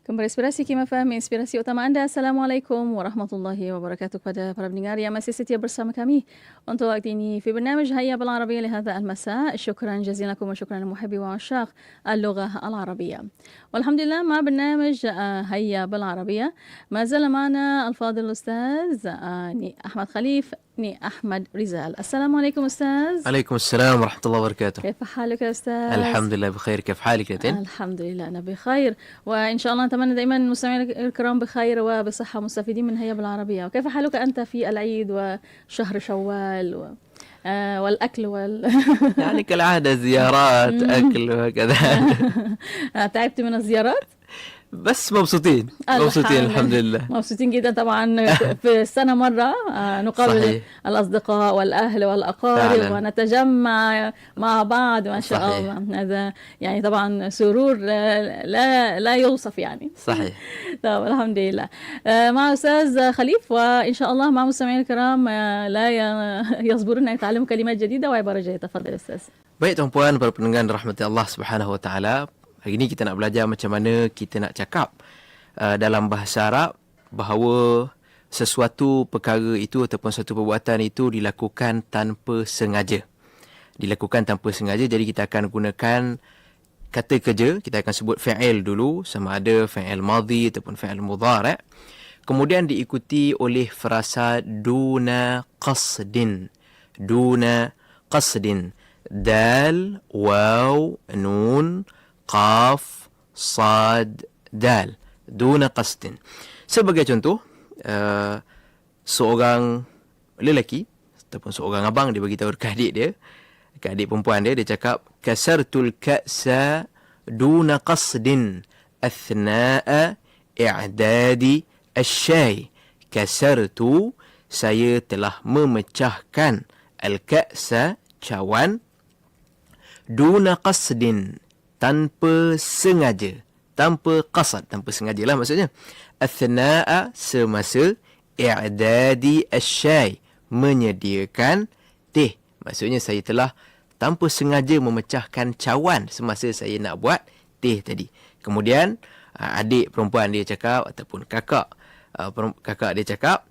Kembali inspirasi Kima Fahmi, inspirasi utama anda. Assalamualaikum warahmatullahi wabarakatuh kepada para pendengar yang masih setia bersama kami untuk waktu ini في برنامج هيا بالعربية لهذا المساء شكرا جزيلا لكم وشكرا لمحبي وعشاق اللغة العربية والحمد لله مع برنامج هيا بالعربية ما زال الفاضل الأستاذ أحمد خليف أحمد رزال. السلام عليكم أستاذ. عليكم السلام ورحمة الله وبركاته. كيف حالك يا أستاذ؟ الحمد لله بخير. كيف حالك يا الحمد لله أنا بخير. وإن شاء الله نتمنى دائما المستمعين الكرام بخير وبصحة مستفيدين من هيا بالعربية. وكيف حالك أنت في العيد وشهر شوال و... آه والأكل وال يعني كالعادة زيارات أكل وكذا. تعبت من الزيارات؟ بس مبسوطين. مبسوطين الحمد لله. مبسوطين جدا طبعا. في السنة مرة نقابل صحيح. الأصدقاء والأهل والأقارب فعلا. ونتجمع مع بعض ما شاء. الله. هذا يعني طبعا سرور لا لا يوصف يعني. صحيح. طب الحمد لله. مع أستاذ خليف وإن شاء الله مع مستمعين الكرام لا يصبرون أن يتعلموا كلمات جديدة. وعبارة جديدة تفضل Baik tuan-puan para pendengar rahmati Allah Subhanahu wa taala, Hari ini kita nak belajar macam mana kita nak cakap uh, dalam bahasa Arab bahawa sesuatu perkara itu ataupun satu perbuatan itu dilakukan tanpa sengaja. Dilakukan tanpa sengaja jadi kita akan gunakan kata kerja, kita akan sebut fa'il dulu sama ada fa'il madhi ataupun fa'il mudhari'. Kemudian diikuti oleh frasa duna qasdin. Duna qasdin. Dal, waw, nun, qaf sad dal. Duna qasdin. Sebagai contoh uh, seorang lelaki ataupun seorang abang dia bagi tahu dekat adik dia dekat adik perempuan dia dia cakap kasartul ka'sa duna qasdin athna'a i'dadi asy kasartu saya telah memecahkan al-ka'sa cawan duna qasdin tanpa sengaja. Tanpa qasad tanpa sengaja lah maksudnya. Athna'a semasa i'dadi asyai menyediakan teh. Maksudnya saya telah tanpa sengaja memecahkan cawan semasa saya nak buat teh tadi. Kemudian adik perempuan dia cakap ataupun kakak kakak dia cakap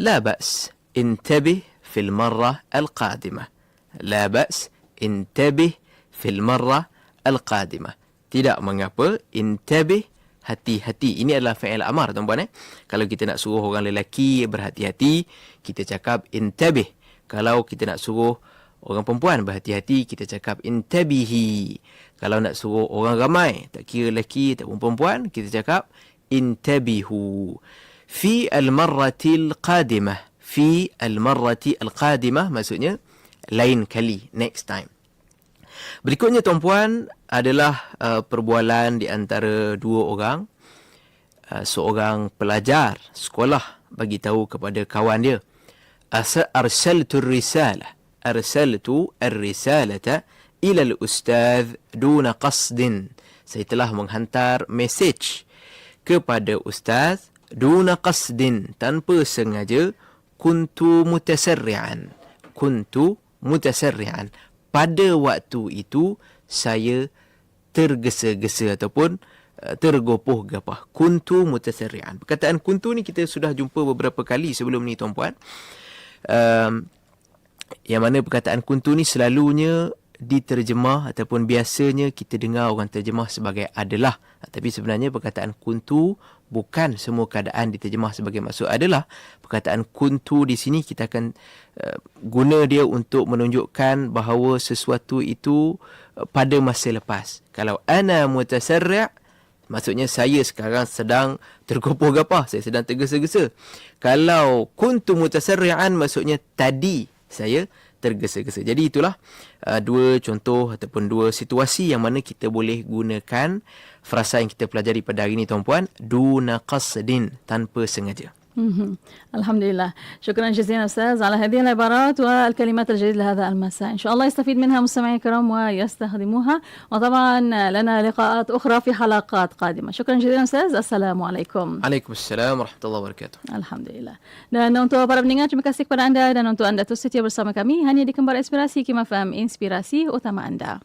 la ba's intabih fil marrah al-qadimah. La ba's intabih fil marrah al-qadimah. Tidak mengapa, intabih hati-hati. Ini adalah fa'il amar tuan-tuan eh. Kalau kita nak suruh orang lelaki berhati-hati, kita cakap intabih. Kalau kita nak suruh orang perempuan berhati-hati, kita cakap intabihi. Kalau nak suruh orang ramai, tak kira lelaki ataupun perempuan, kita cakap intabihu. Fi al-marratil qadimah. Fi al-marrati al-qadimah maksudnya lain kali, next time. Berikutnya tuan-puan adalah uh, perbualan di antara dua orang. Uh, seorang pelajar sekolah bagi tahu kepada kawan dia. Asa arsaltu risalah. Arsaltu ar-risalata ila al-ustaz duna qasdin. Saya telah menghantar message kepada ustaz duna qasdin tanpa sengaja kuntu mutasarri'an. Kuntu mutasarri'an pada waktu itu saya tergesa-gesa ataupun uh, tergopoh-gapah. Kuntu mutasarri'an. Perkataan kuntu ni kita sudah jumpa beberapa kali sebelum ni tuan-puan. Um, yang mana perkataan kuntu ni selalunya diterjemah ataupun biasanya kita dengar orang terjemah sebagai adalah. Tapi sebenarnya perkataan kuntu bukan semua keadaan diterjemah sebagai maksud adalah. Perkataan kuntu di sini kita akan uh, guna dia untuk menunjukkan bahawa sesuatu itu uh, pada masa lepas. Kalau ana mutasarri' maksudnya saya sekarang sedang tergopoh-gapah, saya sedang tergesa-gesa. Kalau kuntu mutasarri'an maksudnya tadi saya tergesa-gesa. Jadi itulah uh, dua contoh ataupun dua situasi yang mana kita boleh gunakan frasa yang kita pelajari pada hari ini tuan-puan duna qasdin tanpa sengaja. الحمد لله شكرا جزيلا أستاذ على هذه العبارات والكلمات الجديدة لهذا المساء. إن شاء الله يستفيد منها مستمعي الكرام ويستخدموها. وطبعا لنا لقاءات أخرى في حلقات قادمة. شكرا جزيلا أستاذ. السلام عليكم. عليكم السلام ورحمة الله وبركاته. الحمد لله dan untuk para pendengar terima kasih kepada anda. Dan untuk anda terus setia bersama kami hanya di Kembar Inspirasi Kima Faham Inspirasi Utama Anda.